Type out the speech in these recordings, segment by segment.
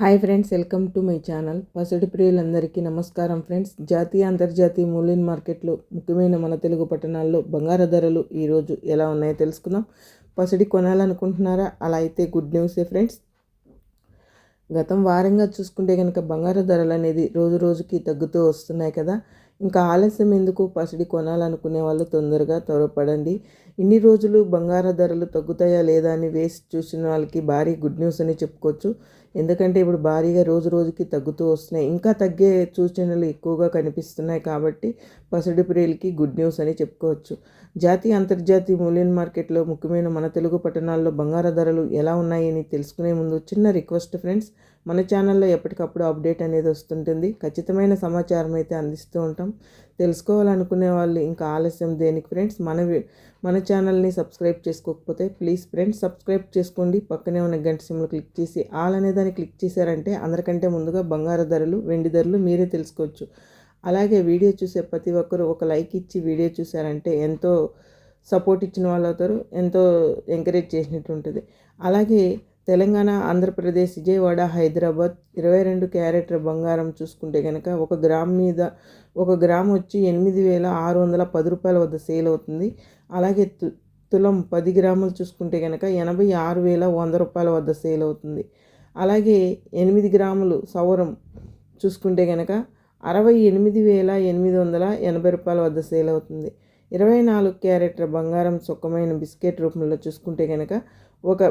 Hi friends welcome to my channel. పసిడి ప్రియులందరికీ నమస్కారం ఫ్రెండ్స్. జాతీయ అంతర్జాతీయ మూలిన్ మార్కెట్లో ముఖ్యమైన మన తెలుగు పట్టణాల్లో బంగారు ధరలు ఈరోజు ఎలా ఉన్నాయో తెలుసుకుందాం. పసిడి కొనాలనుకుంటున్నారా? అలా అయితే గుడ్ న్యూసే ఫ్రెండ్స్. గతం వారంగా చూసుకుంటే కనుక బంగారు ధరలు అనేది రోజు రోజుకి తగ్గుతూ వస్తున్నాయి కదా. ఇంకా ఆలస్యం ఎందుకు? పసిడి కొనాలనుకునే వాళ్ళు తొందరగా త్వరపడండి. ఇన్ని రోజులు బంగారు ధరలు తగ్గుతాయా లేదా అని వేసి చూసిన వాళ్ళకి భారీ గుడ్ న్యూస్ అని చెప్పుకోవచ్చు. ఎందుకంటే ఇప్పుడు భారీగా రోజు రోజుకి తగ్గుతూ వస్తున్నాయి. ఇంకా తగ్గే సూచనలు ఎక్కువగా కనిపిస్తున్నాయి కాబట్టి పసిడి ప్రియులకి గుడ్ న్యూస్ అని చెప్పుకోవచ్చు. జాతీయ అంతర్జాతీయ మూల్యం మార్కెట్లో ముఖ్యమైన మన తెలుగు పట్టణాల్లో బంగారు ధరలు ఎలా ఉన్నాయని తెలుసుకునే ముందు చిన్న రిక్వెస్ట్ ఫ్రెండ్స్ మన ఛానల్లో ఎప్పటికప్పుడు అప్డేట్ అనేది వస్తుంటుంది. ఖచ్చితమైన సమాచారం అయితే అందిస్తూ ఉంటాం. తెలుసుకోవాలనుకునే వాళ్ళు ఇంకా ఆలస్యం దేనికి ఫ్రెండ్స్ మన మన ఛానల్ని సబ్స్క్రైబ్ చేసుకోకపోతే ప్లీజ్ ఫ్రెండ్స్ సబ్స్క్రైబ్ చేసుకోండి. పక్కనే ఉన్న గంట సిమ్లు క్లిక్ చేసి ఆల్ అనే దాన్ని క్లిక్ చేశారంటే అందరికంటే ముందుగా బంగారు ధరలు వెండి ధరలు మీరే తెలుసుకోవచ్చు. అలాగే వీడియో చూసే ప్రతి ఒక్కరు ఒక లైక్ ఇచ్చి వీడియో చూసారంటే ఎంతో సపోర్ట్ ఇచ్చిన వాళ్ళు అవుతారు ఎంతో ఎంకరేజ్ చేసినట్టు ఉంటుంది. అలాగే తెలంగాణ ఆంధ్రప్రదేశ్ విజయవాడ హైదరాబాద్ ఇరవై రెండు క్యారెట్ల బంగారం చూసుకుంటే కనుక ఒక గ్రామ్ మీద ఒక గ్రామ్ వచ్చి ఎనిమిది వేల ఆరు వందల పది రూపాయల వద్ద సేల్ అవుతుంది. అలాగే తులం పది గ్రాములు చూసుకుంటే కనుక ఎనభై ఆరు వేల వంద రూపాయల వద్ద సేల్ అవుతుంది. అలాగే ఎనిమిది గ్రాములు సౌరం చూసుకుంటే కనుక అరవై ఎనిమిది వేల ఎనిమిది వందల ఎనభై రూపాయల వద్ద సేల్ అవుతుంది. ఇరవై నాలుగు క్యారెట్ల బంగారం సుఖమైన బిస్కెట్ రూపంలో చూసుకుంటే కనుక ఒక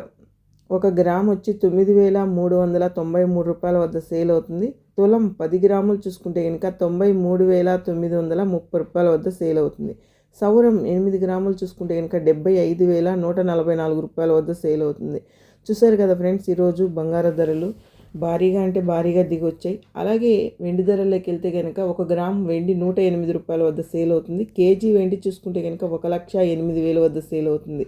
ఒక గ్రామ్ వచ్చి తొమ్మిది వేల మూడు వందల తొంభై మూడు రూపాయల వద్ద సేల్ అవుతుంది. తులం పది గ్రాములు చూసుకుంటే కనుక తొంభై మూడు వేల తొమ్మిది వందల ముప్పై రూపాయల వద్ద సేల్ అవుతుంది. సౌరం ఎనిమిది గ్రాములు చూసుకుంటే కనుక డెబ్బై ఐదు వేల నూట నలభై నాలుగు రూపాయల వద్ద సేల్ అవుతుంది. చూసారు కదా ఫ్రెండ్స్ ఈరోజు బంగారు ధరలు భారీగా అంటే భారీగా దిగొచ్చాయి. అలాగే వెండి ధరలోకి వెళ్తే కనుక ఒక గ్రామ్ వెండి నూట ఎనిమిది రూపాయల వద్ద సేల్ అవుతుంది. కేజీ వెండి చూసుకుంటే కనుక ఒక లక్ష ఎనిమిది వేల వద్ద సేల్ అవుతుంది.